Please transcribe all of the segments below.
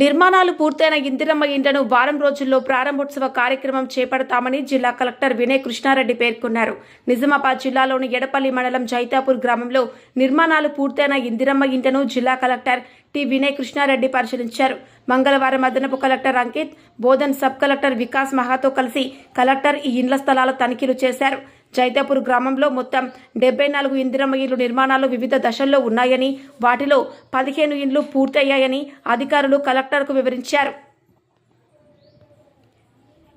నిర్మాణాలు పూర్తయిన ఇందిరమ్మ ఇండ్లను వారం రోజుల్లో ప్రారంభోత్సవ కార్యక్రమం చేపడతామని జిల్లా కలెక్టర్ వినయ్ కృష్ణారెడ్డి పేర్కొన్నారు. నిజామాబాద్ జిల్లాలోని ఎడపల్లి మండలం జైతాపూర్ గ్రామంలో నిర్మాణాలు పూర్తయిన ఇందిరమ్మ ఇంటను జిల్లా కలెక్టర్ టి వినయ్ కృష్ణారెడ్డి పరిశీలించారు. మంగళవారం అదనపు collector Ankit Bodhan sub collector Vikas Mahato కలిసి కలెక్టర్ ఈ ఇండ్ల స్థలాల తనిఖీలు చేశారు. జైతాపూర్ గ్రామంలో మొత్తం డెబ్బై నాలుగు ఇందిరమ్మ ఇళ్ళు నిర్మాణాలు వివిధ దశల్లో ఉన్నాయని వాటిలో పదిహేను ఇండ్లు పూర్తయ్యాయని అధికారులు కలెక్టర్కు వివరించారు.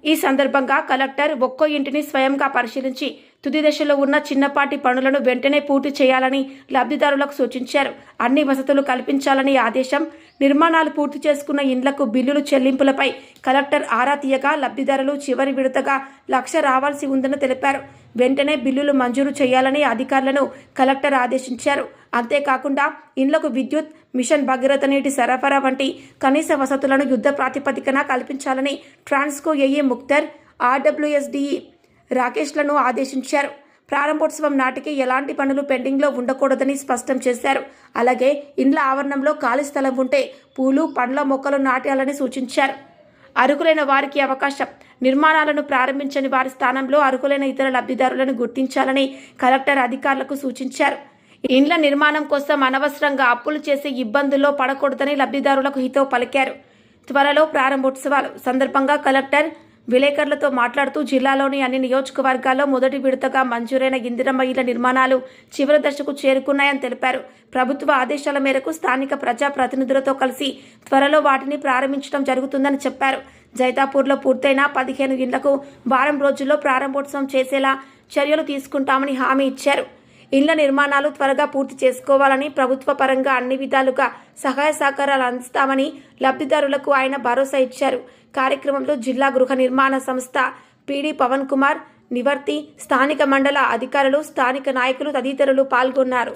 ఈ సందర్భంగా కలెక్టర్ ఒక్కో ఇంటిని స్వయంగా పరిశీలించి తుది దశలో ఉన్న చిన్నపాటి పనులను వెంటనే పూర్తి చేయాలని లబ్ధిదారులకు సూచించారు. అన్ని వసతులు కల్పించాలని ఆదేశం నిర్మాణాలు పూర్తి చేసుకున్న ఇండ్లకు బిల్లులు చెల్లింపులపై కలెక్టర్ ఆరా తీయగా లబ్ధిదారులు చివరి విడతగా లక్ష రావాల్సి ఉందని తెలిపారు. వెంటనే బిల్లులు మంజూరు చేయాలని అధికారులను కలెక్టర్ ఆదేశించారు. అంతేకాకుండా ఇండ్లకు విద్యుత్ మిషన్ భగీరథ నీటి సరఫరా వంటి కనీస వసతులను యుద్ధ ప్రాతిపదికన కల్పించాలని ట్రాన్స్కో ఏఏ ముక్తర్ ఆర్డబ్ల్యూఎస్డిఈ రాకేష్లను ఆదేశించారు. ప్రారంభోత్సవం నాటికి ఎలాంటి పనులు పెండింగ్లో ఉండకూడదని స్పష్టం చేశారు. అలాగే ఇండ్ల ఆవరణంలో ఖాళీ స్థలం ఉంటే పూలు పండ్ల మొక్కలు నాటాలని సూచించారు. అర్హులైన వారికి అవకాశం. నిర్మాణాలను ప్రారంభించని వారి స్థానంలో అర్హులైన ఇతర లబ్ధిదారులను గుర్తించాలని కలెక్టర్ అధికారులకు సూచించారు. ఇండ్ల నిర్మాణం కోసం అనవసరంగా అప్పులు చేసే ఇబ్బందుల్లో పడకూడదని లబ్ధిదారులకు హితవు పలికారు. త్వరలో ప్రారంభోత్సవాలు. సందర్భంగా కలెక్టర్ విలేకరులతో మాట్లాడుతూ జిల్లాలోని అన్ని నియోజకవర్గాల్లో మొదటి విడతగా మంజూరైన ఇందిరమ్మ ఇళ్ళ నిర్మాణాలు చివరి దశకు చేరుకున్నాయని తెలిపారు. ప్రభుత్వ ఆదేశాల మేరకు స్థానిక ప్రజా ప్రతినిధులతో కలిసి త్వరలో వాటిని ప్రారంభించడం జరుగుతుందని చెప్పారు. జైతాపూర్లో పూర్తయిన పదిహేను ఇళ్ళకు వారం రోజుల్లో ప్రారంభోత్సవం చేసేలా చర్యలు తీసుకుంటామని హామీ ఇచ్చారు. ఇళ్ళ నిర్మాణాలు త్వరగా పూర్తి చేసుకోవాలని ప్రభుత్వ పరంగా అన్ని విధాలుగా సహాయ సహకారాలు అందిస్తామని లబ్ధిదారులకు ఆయన భరోసా ఇచ్చారు. కార్యక్రమంలో జిల్లా గృహ నిర్మాణ సంస్థ పీడీ పవన్ కుమార్ నివర్తి స్థానిక మండల అధికారులు స్థానిక నాయకులు తదితరులు పాల్గొన్నారు.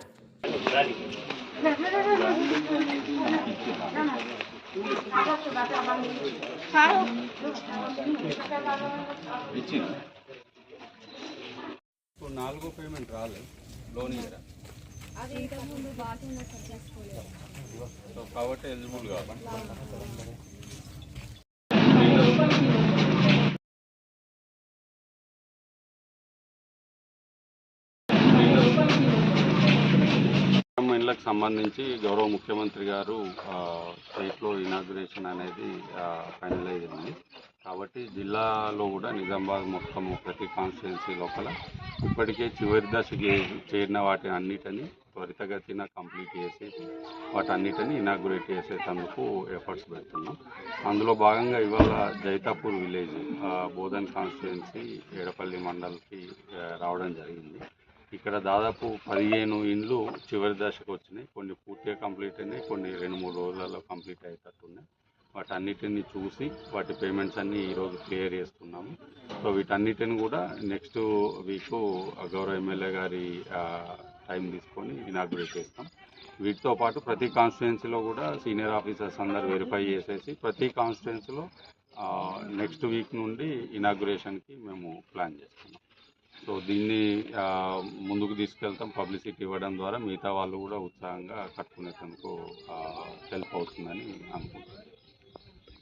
నాలుగో పేమెంట్ రాలేదు. లోన్ ఇయరా సో కాబట్టి ఎలిజిబుల్ కావాలి. ఇళ్ళకి సంబంధించి గౌరవ ముఖ్యమంత్రి గారు స్టేట్లో ఇనాగ్రేషన్ అనేది ఫైనల్ ఫైనలైజ్ అయింది. కాబట్టి జిల్లాలో కూడా నిజామాబాద్ మొత్తం ప్రతి కాన్స్టిట్యున్సీ లోపల ఇప్పటికే చివరి దశకి చేరిన వాటి అన్నిటిని త్వరితగతిన కంప్లీట్ చేసి వాటన్నిటిని ఇనాగ్రేట్ చేసేటందుకు ఎఫర్ట్స్ పెడుతున్నాం. అందులో భాగంగా ఇవాళ జైతాపూర్ విలేజ్ బోధన్ కాన్స్టిట్యున్సీ ఏడపల్లి మండల్కి రావడం జరిగింది. ఇక్కడ దాదాపు పదిహేను ఇండ్లు చివరి దశకు వచ్చినాయి. కొన్ని పూర్తిగా కంప్లీట్ అయినాయి కొన్ని రెండు మూడు రోజులలో కంప్లీట్ అయ్యేటట్టున్నాయి. వాటన్నిటిని చూసి వాటి పేమెంట్స్ అన్నీ ఈరోజు క్లియర్ చేస్తున్నాము. సో వీటన్నిటిని కూడా నెక్స్ట్ వీక్ గౌరవ ఎమ్మెల్యే గారి టైం తీసుకొని ఇనాగ్రేట్ చేస్తాం. వీటితో పాటు ప్రతి కాన్స్టిట్యున్సీలో కూడా సీనియర్ ఆఫీసర్స్ అందరు వెరిఫై చేసేసి ప్రతి కాన్స్టిట్యున్సీలో నెక్స్ట్ వీక్ నుండి ఇనాగ్రేషన్కి మేము ప్లాన్ చేస్తున్నాం. సో దీన్ని ముందుకు తీసుకెళ్తాం. పబ్లిసిటీ ఇవ్వడం ద్వారా మిగతా వాళ్ళు కూడా ఉత్సాహంగా కట్టుకునేందుకు హెల్ప్ అవుతుందని అనుకుంటున్నాను.